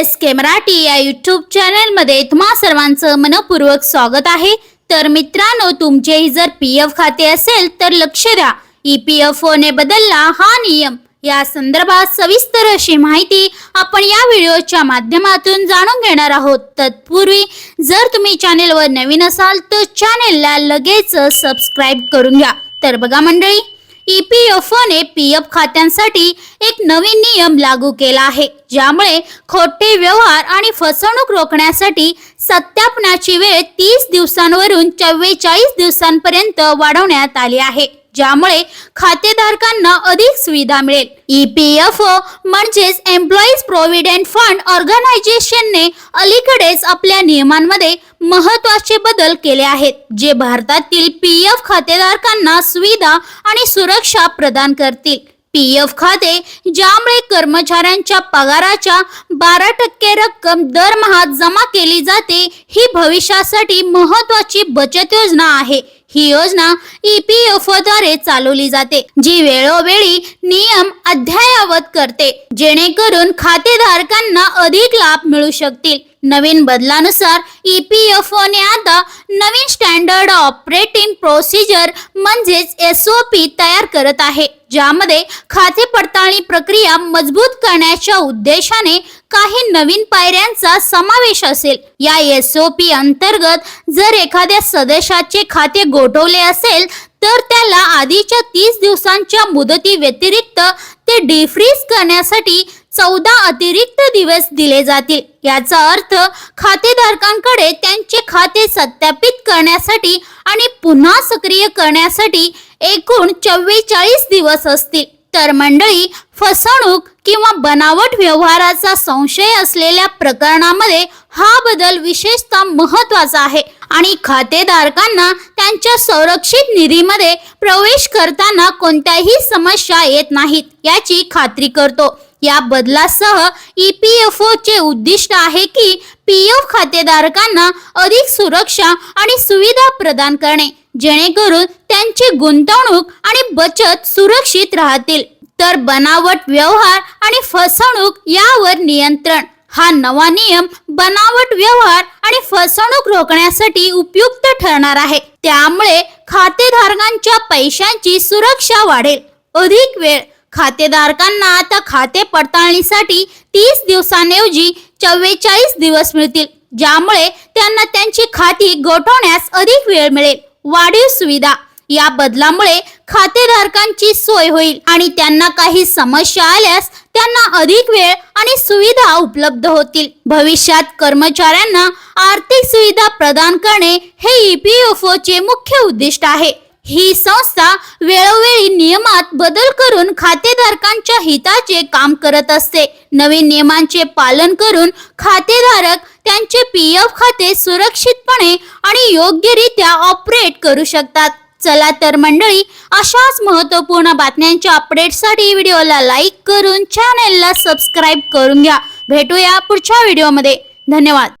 S के मराठी या YouTube चॅनलमध्ये तुम्हा सर्वांचं मनपूर्वक स्वागत आहे. तर मित्रांनो तुमचेही जर पी एफ खाते असेल तर लक्ष द्या. ई पी एफ ओने बदलला हा नियम. या संदर्भात सविस्तर अशी माहिती आपण या व्हिडिओच्या माध्यमातून जाणून घेणार आहोत. तत्पूर्वी जर तुम्ही चॅनेलवर नवीन असाल तर चॅनेलला लगेच सबस्क्राईब करून घ्या. तर बघा मंडळी ई पी एफ ओने पी एफ खात्यांसाठी एक नवीन नियम लागू केला आहे ज्यामुळे खोटे व्यवहार आणि फसवणूक रोखण्यासाठी सत्यापनाची वेळ तीस दिवसांवरून चव्वेचाळीस दिवसांपर्यंत वाढवण्यात आली आहे. ज्यामुळे खातेधारकांना अधिक सुविधा मिळेल. ई पी एफ ओ म्हणजेच एम्प्लॉईज प्रोव्हिडंट फंड ऑर्गनायझेशनने अलीकडेच आपल्या नियमांमध्ये महत्त्वाचे बदल केले आहेत जे भारतातील पी एफ खातेधारकांना सुविधा आणि सुरक्षा प्रदान करतील. पी एफ खाते ज्यामुळे कर्मचाऱ्यांच्या पगाराच्या बारा टक्के रक्कम दरमहा जमा केली जाते ही भविष्यासाठी महत्वाची बचत योजना आहे. ही योजना ई पी एफद्वारे चालवली जाते जी वेळोवेळी नियम अद्ययावत करते जेणेकरून खातेधारकांना अधिक लाभ मिळू शकतील. नवीन बदलानुसार ई पी एफ ओने आता नवीन स्टँडर्ड ऑपरेटिंग प्रोसिजर म्हणजेच एस ओ पी तयार करत आहे. ज्यामध्ये खाते पडताळणी प्रक्रिया मजबूत करण्याच्या उद्देशाने काही नवीन पायऱ्यांचा समावेश असेल. या एस ओ पी अंतर्गत जर एखाद्या सदस्याचे खाते गोठवले असेल तर त्याला आधीच्या तीस दिवसांच्या मुदती व्यतिरिक्त ते डिफ्रीज करण्यासाठी चौदा अतिरिक्त दिवस दिले जातील. याचा अर्थ खातेधारकांकडे त्यांचे खाते सत्यापित करण्यासाठी आणि पुन्हा सक्रिय करण्यासाठी एकूण चव्वेचाळीस दिवस असतील. तर मंडळी फसवणूक किंवा बनावट व्यवहाराचा संशय असलेल्या प्रकरणामध्ये हा बदल विशेषतः महत्त्वाचा आहे आणि खातेधारकांना त्यांच्या संरक्षित निधीमध्ये प्रवेश करताना कोणत्याही समस्या येत नाहीत याची खात्री करतो. या बदलासह ई पी एफ चे उद्दिष्ट आहे की पी एफ खातेधारकांना अधिक सुरक्षा आणि सुविधा प्रदान करणे जेणेकरून त्यांची गुंतवणूक आणि बचत सुरक्षित राहतील. तर बनावट व्यवहार आणि फसवणूक यावर नियंत्रण. हा नवा नियम बनावट व्यवहार आणि फसवणूक रोखण्यासाठी उपयुक्त ठरणार आहे. त्यामुळे खातेधारकांच्या पैशांची सुरक्षा वाढेल. अधिक वेळ खातेधारकांना आता खाते पडताळणीसाठी तीस दिवसांऐवजी चव्वेचाळीस दिवस मिळतील ज्यामुळे त्यांना त्यांची खाती गोठवण्यास अधिक वेळ मिळेल. वाढीव सुविधा. या बदलामुळे खातेधारकांची सोय होईल आणि त्यांना काही समस्या आल्यास त्यांना अधिक वेळ आणि सुविधा उपलब्ध होतील. भविष्यात कर्मचाऱ्यांना आर्थिक सुविधा प्रदान करणे हे ईपीएफओ चे मुख्य उद्दिष्ट आहे. ही संस्था वेळोवेळी नियमात बदल करून खातेधारकांच्या हिताचे काम करत असते. नवीन नियमांचे पालन करून खातेधारक त्यांचे पी एफ खाते सुरक्षितपणे आणि योग्यरित्या ऑपरेट करू शकतात. चला तर मंडळी अशाच महत्त्वपूर्ण बातम्यांच्या अपडेटसाठी व्हिडिओला लाईक करून चॅनेलला सबस्क्राईब करून घ्या. भेटूया पुढच्या व्हिडिओमध्ये. धन्यवाद.